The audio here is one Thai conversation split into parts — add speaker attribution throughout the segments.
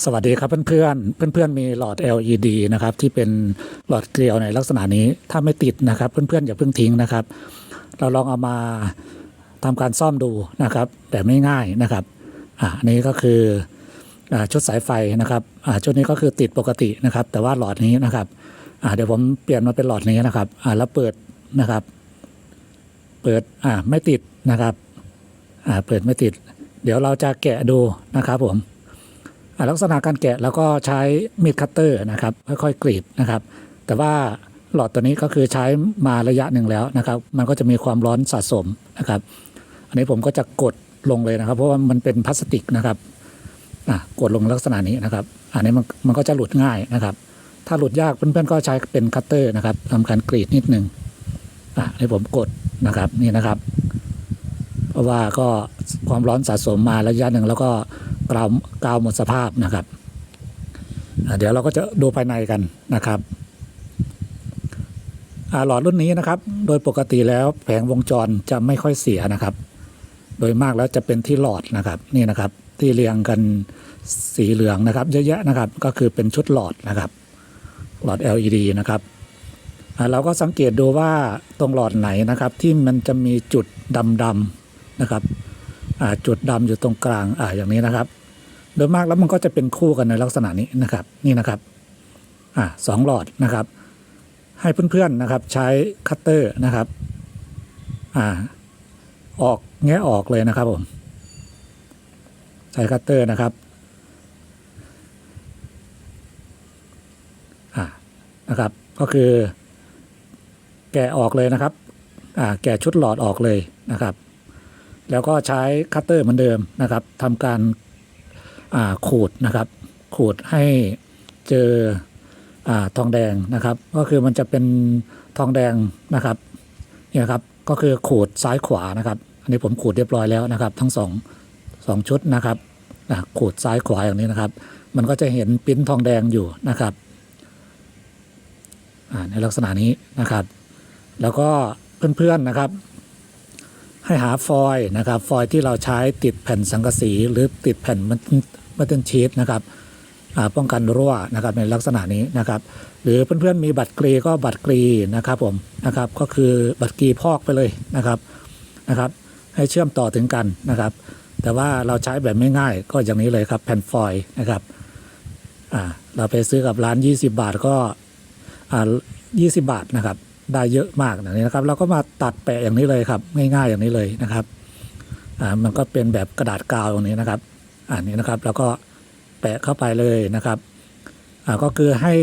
Speaker 1: สวัสดีครับเพื่อนๆ เพื่อนๆ มีหลอด LED นะครับที่เป็นหลอดเกลียวในลักษณะนี้ถ้าไม่ติดนะครับ เพื่อนๆอย่าเพิ่งทิ้งนะครับ เราลองเอามาทำการซ่อมดูนะครับแบบไม่ง่ายนะครับอ่านี้ก็คืออ่าชุดสายไฟนะครับอ่าชุดนี้ก็คือติดปกตินะครับ แต่ว่าหลอดนี้นะครับอ่าเดี๋ยวผมเปลี่ยนมาเป็นหลอดนี้นะครับอ่าแล้วเปิดนะครับ เปิดอ่าไม่ติดนะครับอ่าเปิดไม่ติด เดี๋ยวเราจะแกะดูนะครับผม ลักษณะการแกะแล้วก็ใช้มีดคัตเตอร์นะครับค่อยๆกรีดนะครับ แต่ว่าหลอดตัวนี้ก็คือใช้มาระยะหนึ่งแล้วนะครับ มันก็จะมีความร้อนสะสมนะครับ อันนี้ผมก็จะกดลงเลยนะครับ เพราะว่ามันเป็นพลาสติกนะครับกดลงลักษณะนี้นะครับ อันนี้มันมันก็จะหลุดง่ายนะครับ ถ้าหลุดยากเพื่อนๆก็ใช้เป็นคัตเตอร์นะครับทำการกรีดนิดนึงอะให้ผมกดนะครับนี่นะครับ เพราะว่าก็ความร้อนสะสมมาระยะหนึ่งแล้วก็ กาวกาวหมดสภาพนะครับ เดี๋ยวเราก็จะดูภายในกันนะครับหลอดรุ่นนี้นะครับ โดยปกติแล้วแผงวงจรจะไม่ค่อยเสียนะครับ โดยมากแล้วจะเป็นที่หลอดนะครับนี่นะครับ ที่เรียงกันสีเหลืองนะครับเยอะแยะนะครับ ก็คือเป็นชุดหลอดนะครับ หลอด LED นะครับเราก็สังเกตดูว่าตรงหลอดไหนนะครับ ที่มันจะมีจุดดำๆนะครับจุดดำอยู่ตรงกลางออย่างนี้นะครับ โดยมากแล้วมันก็จะเป็นคู่กันในลักษณะนี้นะครับนี่นะครับอ่าสองหลอดนะครับ ให้เพื่อนๆนะครับใช้คัตเตอร์นะครับอ่าออกแงะออกเลยนะครับผมใช้คัตเตอร์นะครับอ่านะครับก็คือ แกะออกเลยนะครับอ่าแกะชุดหลอดออกเลยนะครับ แล้วก็ใช้คัตเตอร์เหมือนเดิมนะครับทำการ ขูดนะครับขูดให้เจออทองแดงนะครับ ก็คือมันจะเป็นทองแดงนะครับเนี่ยครับก็คือขูดซ้ายขวานะครับ อันนี้ผมขูดเรียบร้อยแล้วนะครับ ทั้งสองสองชุดนะครับขูดซ้ายขวาอย่างนี้นะครับ มันก็จะเห็นปิ้นทองแดงอยู่นะครับในลักษณะนี้นะครับ แล้วก็เพื่อนๆนะครับ ให้หาฟอยล์นะครับ ฟอยล์ที่เราใช้ติดแผ่นสังกะสีหรือติดแผ่นมัตเตนชีตนะครับป้องกันรั่วนะครับในลักษณะนี้นะครับ หรือเพื่อนๆมีบัตรกรีก็บัตรกรีนะครับผมนะครับก็คือบัตรกรีพอกไปเลยนะครับนะครับ ให้เชื่อมต่อถึงกันนะครับ แต่ว่าเราใช้แบบไม่ง่ายก็อย่างนี้เลยครับแผ่นฟอยล์นะครับเราไปซื้อกับร้าน 20 บาทก็อ่า20 บาทนะครับ ได้เยอะมากอย่างนี้นะครับ เราก็มาตัดแปะอย่างนี้เลยครับ ง่าย ๆ อย่างนี้เลยนะครับอ่ามันก็เป็นแบบกระดาษกาวตรงนี้นะครับอันนี้นะครับแล้วก็แปะเข้าไปเลยนะครับอ่าก็คือให้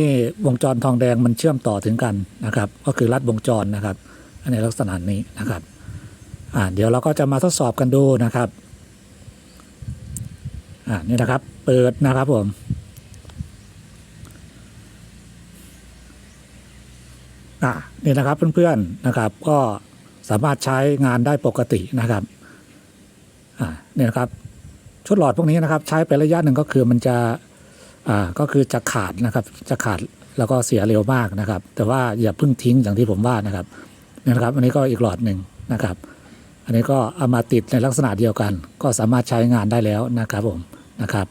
Speaker 1: วงจรทองแดงมันเชื่อมต่อถึงกันนะครับ ก็คือรัดวงจรนะครับ อันในลักษณะนี้นะครับอ่าเดี๋ยวเราก็จะมาทดสอบกันดูนะครับอ่านี่นะครับ เปิดนะครับผม อะนี่นะครับเพื่อนๆนะครับก็สามารถใช้งานได้ปกตินะครับอ่านี่นะครับชุดหลอดพวกนี้นะครับ ใช้ไประยะหนึ่งก็คือมันจะอ่าก็คือจะขาดนะครับจะขาดแล้วก็เสียเร็วมากนะครับ แต่ว่าอย่าเพิ่งทิ้งอย่างที่ผมว่านะครับนี่นะครับ อันนี้ก็อีกหลอดหนึ่งนะครับ อันนี้ก็เอามาติดในลักษณะเดียวกัน ก็สามารถใช้งานได้แล้วนะครับผมนะครับ